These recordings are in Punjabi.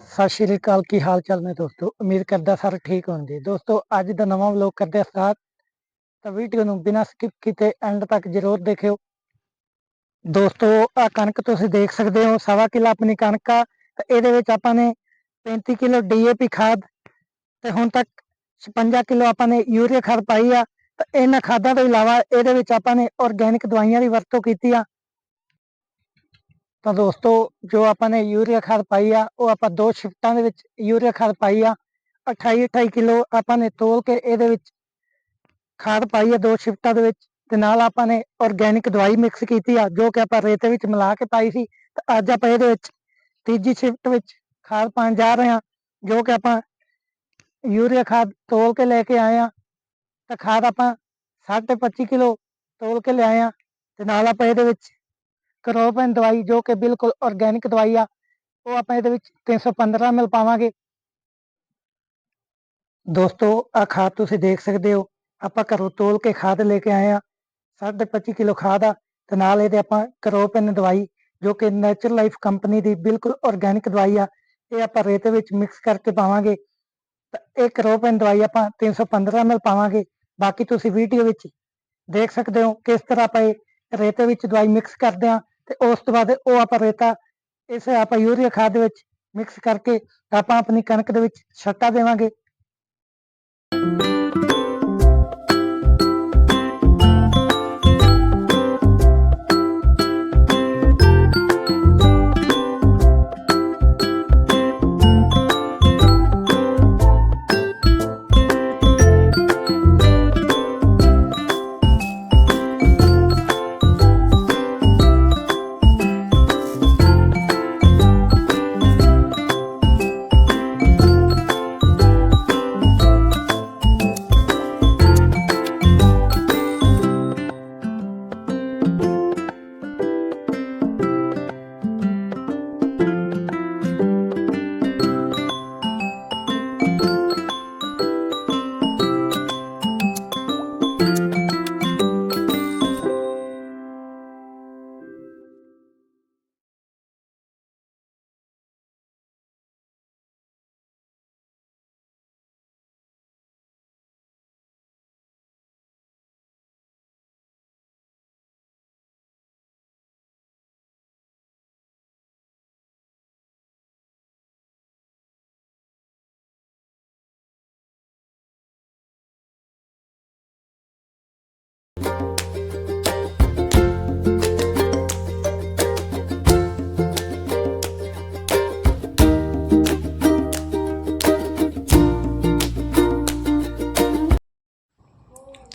ਸਤਿ ਸ਼੍ਰੀ ਅਕਾਲ, ਕੀ ਹਾਲ ਚਾਲ ਨੇ ਦੋਸਤੋ? ਉਮੀਦ ਕਰਦਾ ਸਾਰੇ ਠੀਕ ਹੋਣਗੇ। ਦੋਸਤੋ, ਅੱਜ ਦਾ ਨਵਾਂ ਵਲੌਗ ਕਰਦੇ ਸਾਥ ਤਾਂ ਵੀਡੀਓ ਨੂੰ ਬਿਨਾਂ ਸਕਿਪ ਕੀਤੇ ਐਂਡ ਤੱਕ ਜ਼ਰੂਰ ਦੇਖਿਓ। ਦੋਸਤੋ ਆ ਕਣਕ ਤੁਸੀਂ ਦੇਖ ਸਕਦੇ ਹੋ, ਸਵਾ ਕਿੱਲਾ ਆਪਣੀ ਕਣਕ ਆ। ਤੇ ਇਹਦੇ ਵਿੱਚ ਆਪਾਂ ਨੇ 35 ਕਿਲੋ ਡੀਏਪੀ ਖਾਦ ਤੇ ਹੁਣ ਤੱਕ 56 ਕਿਲੋ ਆਪਾਂ ਨੇ ਯੂਰੀਆ ਖਾਦ ਪਾਈ ਆ। ਤੇ ਇਹਨਾਂ ਖਾਦਾਂ ਤੋਂ ਇਲਾਵਾ ਇਹਦੇ ਵਿੱਚ ਆਪਾਂ ਨੇ ਆਰਗੈਨਿਕ ਦਵਾਈਆਂ ਦੀ ਵਰਤੋਂ ਕੀਤੀ ਆ। ਤਾਂ ਦੋਸਤੋ, ਜੋ ਆਪਾਂ ਨੇ ਯੂਰੀਆ ਖਾਦ ਪਾਈ ਆ, ਉਹ ਆਪਾਂ ਦੋ ਸ਼ਿਫਟਾਂ ਦੇ ਵਿੱਚ ਯੂਰੀਆ ਖਾਦ ਪਾਈ ਆ। 28 28 ਕਿਲੋ ਆਪਾਂ ਨੇ ਤੋਲ ਕੇ ਇਹਦੇ ਵਿੱਚ ਖਾਦ ਪਾਈ ਆ ਦੋ ਸ਼ਿਫਟਾਂ ਦੇ ਵਿੱਚ। ਤੇ ਨਾਲ ਆਪਾਂ ਨੇ ਆਰਗੈਨਿਕ ਦਵਾਈ ਮਿਕਸ ਕੀਤੀ ਆ, ਜੋ ਕਿ ਆਪਾਂ ਰੇਤੇ ਵਿੱਚ ਮਿਲਾ ਕੇ ਪਾਈ ਸੀ। ਤੇ ਅੱਜ ਆਪਾਂ ਇਹਦੇ ਵਿੱਚ ਤੀਜੀ ਸ਼ਿਫਟ ਵਿੱਚ ਖਾਦ ਪਾਉਣ ਜਾ ਰਹੇ ਹਾਂ, ਜੋ ਕਿ ਆਪਾਂ ਯੂਰੀਆ ਖਾਦ ਤੋਲ ਕੇ ਲੈ ਕੇ ਆਏ ਆ ਤਾਂ ਖਾਦ ਆਪਾਂ 25 ਕਿਲੋ ਤੋਲ ਕੇ ਲਿਆਏ ਆ ਤੇ ਨਾਲ ਆਪਾਂ ਇਹਦੇ ਵਿੱਚ ਕਰੋਪਨ ਦਵਾਈ ਜੋ ਕਿ ਬਿਲਕੁਲ ਆਰਗੈਨਿਕ ਦਵਾਈ ਆ, ਉਹ ਆਪਾਂ ਇਹਦੇ ਵਿੱਚ 315 ਮਿਲ ਪਾਵਾਂਗੇ। ਦੋਸਤੋ ਆ ਖਾਦ ਤੁਸੀਂ ਦੇਖ ਸਕਦੇ ਹੋ, ਆਪਾਂ ਘਰੋਂ ਤੋਲ ਕੇ ਖਾਦ ਲੈ ਕੇ ਆਏ ਆ 25 ਕਿਲੋ ਖਾਦ ਆ, ਤੇ ਨਾਲ ਇਹਦੇ ਆਪਾਂ ਕਰੋਪਨ ਦਵਾਈ, ਜੋ ਕਿ ਨੈਚੁਰਲ ਲਾਈਫ ਕੰਪਨੀ ਦੀ ਬਿਲਕੁਲ ਆਰਗੈਨਿਕ ਦਵਾਈ ਆ, ਇਹ ਆਪਾਂ ਰੇਤ ਵਿੱਚ ਮਿਕਸ ਕਰਕੇ ਪਾਵਾਂਗੇ। ਇਹ ਕਰੋਪਨ ਦਵਾਈ ਆਪਾਂ 315 ਮਿਲ ਪਾਵਾਂਗੇ। ਬਾਕੀ ਤੁਸੀਂ ਵੀਡੀਓ ਵਿੱਚ ਦੇਖ ਸਕਦੇ ਹੋ ਕਿਸ ਤਰ੍ਹਾਂ ਆਪਾਂ ਇਹ ਰੇਤੇ ਵਿੱਚ ਦਵਾਈ ਮਿਕਸ ਕਰਦੇ ਆ। ਤੇ ਉਸ ਤੋਂ ਬਾਅਦ ਉਹ ਆਪਾਂ ਰੇਤਾ ਇਸ ਆਪਾਂ ਯੂਰੀਆ ਖਾਦ ਦੇ ਵਿੱਚ ਮਿਕਸ ਕਰਕੇ ਆਪਾਂ ਆਪਣੀ ਕਣਕ ਦੇ ਵਿੱਚ ਛੱਟਾ ਦੇਵਾਂਗੇ।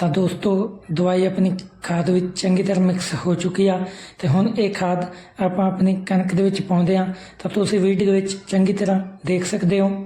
ਤਾਂ ਦੋਸਤੋ, ਦਵਾਈ ਆਪਣੀ ਖਾਦ ਵਿੱਚ ਚੰਗੀ ਤਰ੍ਹਾਂ ਮਿਕਸ ਹੋ ਚੁੱਕੀ ਆ ਤੇ ਹੁਣ ਇਹ ਖਾਦ ਆਪਾਂ ਆਪਣੀ ਕਣਕ ਦੇ ਵਿੱਚ ਪਾਉਂਦੇ ਆ। ਤਾਂ ਤੁਸੀਂ ਵੀਡੀਓ ਵਿੱਚ ਚੰਗੀ ਤਰ੍ਹਾਂ ਦੇਖ ਸਕਦੇ ਹੋ।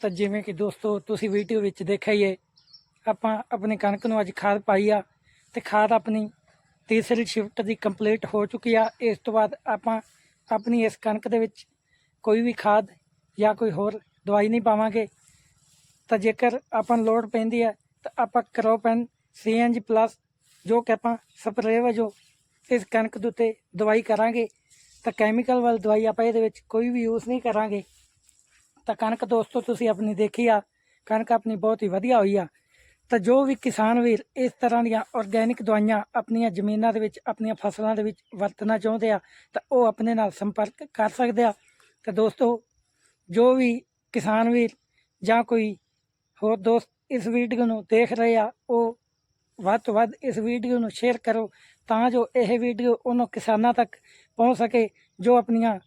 ਤਾਂ ਜਿਵੇਂ ਕਿ ਦੋਸਤੋ, ਤੁਸੀਂ ਵੀਡੀਓ ਵਿੱਚ ਦੇਖਿਆ ਹੀ ਹੈ, ਆਪਾਂ ਆਪਣੀ ਕਣਕ ਨੂੰ ਅੱਜ ਖਾਦ ਪਾਈ ਆ ਤੇ ਖਾਦ ਆਪਣੀ ਤੀਸਰੀ ਸ਼ਿਫਟ ਦੀ ਕੰਪਲੀਟ ਹੋ ਚੁੱਕੀ ਆ। ਇਸ ਤੋਂ ਬਾਅਦ ਆਪਾਂ ਆਪਣੀ ਇਸ ਕਣਕ ਦੇ ਵਿੱਚ ਕੋਈ ਵੀ ਖਾਦ ਜਾਂ ਕੋਈ ਹੋਰ ਦਵਾਈ ਨਹੀਂ ਪਾਵਾਂਗੇ। ਤਾਂ ਜੇਕਰ ਆਪਾਂ ਨੂੰ ਲੋੜ ਪੈਂਦੀ ਹੈ ਤਾਂ ਆਪਾਂ ਕਰੋਪਨ, ਸੀਐਨਜੀ ਪਲੱਸ ਜੋ ਕਿ ਆਪਾਂ ਸਪਰੇਅ ਵਜੋਂ ਇਸ ਕਣਕ ਦੇ ਉੱਤੇ ਦਵਾਈ ਕਰਾਂਗੇ। ਤਾਂ ਕੈਮੀਕਲ ਵਾਲੀ ਦਵਾਈ ਆਪਾਂ ਇਹਦੇ ਵਿੱਚ ਕੋਈ ਵੀ ਯੂਜ਼ ਨਹੀਂ ਕਰਾਂਗੇ। ਤਾਂ ਕਣਕ ਦੋਸਤੋ ਤੁਸੀਂ ਆਪਣੀ ਦੇਖੀ ਆ, ਕਣਕ ਆਪਣੀ ਬਹੁਤ ਹੀ ਵਧੀਆ ਹੋਈ ਆ। ਤਾਂ ਜੋ ਵੀ ਕਿਸਾਨ ਵੀਰ ਇਸ ਤਰ੍ਹਾਂ ਦੀਆਂ ਆਰਗੈਨਿਕ ਦਵਾਈਆਂ ਆਪਣੀਆਂ ਜ਼ਮੀਨਾਂ ਦੇ ਵਿੱਚ, ਆਪਣੀਆਂ ਫਸਲਾਂ ਦੇ ਵਿੱਚ ਵਰਤਣਾ ਚਾਹੁੰਦੇ ਆ, ਤਾਂ ਉਹ ਆਪਣੇ ਨਾਲ ਸੰਪਰਕ ਕਰ ਸਕਦੇ ਆ। ਤਾਂ ਦੋਸਤੋ, ਜੋ ਵੀ ਕਿਸਾਨ ਵੀਰ ਜਾਂ ਕੋਈ ਹੋਰ ਦੋਸਤ ਇਸ ਵੀਡੀਓ ਨੂੰ ਦੇਖ ਰਹੇ ਆ, ਉਹ ਵੱਧ ਤੋਂ ਵੱਧ ਇਸ ਵੀਡੀਓ ਨੂੰ ਸ਼ੇਅਰ ਕਰੋ, ਤਾਂ ਜੋ ਇਹ ਵੀਡੀਓ ਉਹਨਾਂ ਕਿਸਾਨਾਂ ਤੱਕ ਪਹੁੰਚ ਸਕੇ, ਜੋ ਆਪਣੀਆਂ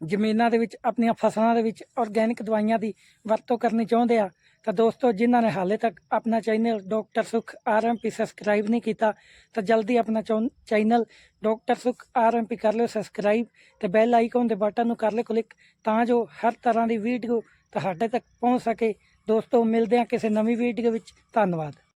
ਜ਼ਮੀਨਾਂ ਦੇ ਵਿੱਚ, ਆਪਣੀਆਂ ਫਸਲਾਂ ਦੇ ਵਿੱਚ ਆਰਗੈਨਿਕ ਦਵਾਈਆਂ ਦੀ ਵਰਤੋਂ ਕਰਨੀ ਚਾਹੁੰਦੇ ਆ, ਤਾਂ ਦੋਸਤੋ ਜਿਨ੍ਹਾਂ ਨੇ ਹਾਲੇ ਤੱਕ ਆਪਣਾ channel doctor Sukh R M P subscribe ਨਹੀਂ ਕੀਤਾ, ਤਾਂ ਜਲਦੀ ਆਪਣਾ ਚੈਨਲ ਡਾਕਟਰ ਸੁਖ ਆਰਐਮਪੀ ਕਰ ਲਿਓ ਸਬਸਕ੍ਰਾਈਬ ਤੇ ਬੈਲ ਆਈਕਨ ਦੇ ਬਟਨ ਨੂੰ ਕਰ ਲਿਓ ਕਲਿੱਕ ਤਾਂ ਜੋ ਹਰ ਤਰ੍ਹਾਂ ਦੀ ਵੀਡੀਓ ਤੁਹਾਡੇ ਤੱਕ ਪਹੁੰਚ ਸਕੇ। ਦੋਸਤੋ ਮਿਲਦੇ ਹਾਂ ਕਿਸੇ ਨਵੀਂ ਵੀਡੀਓ ਵਿੱਚ। ਧੰਨਵਾਦ।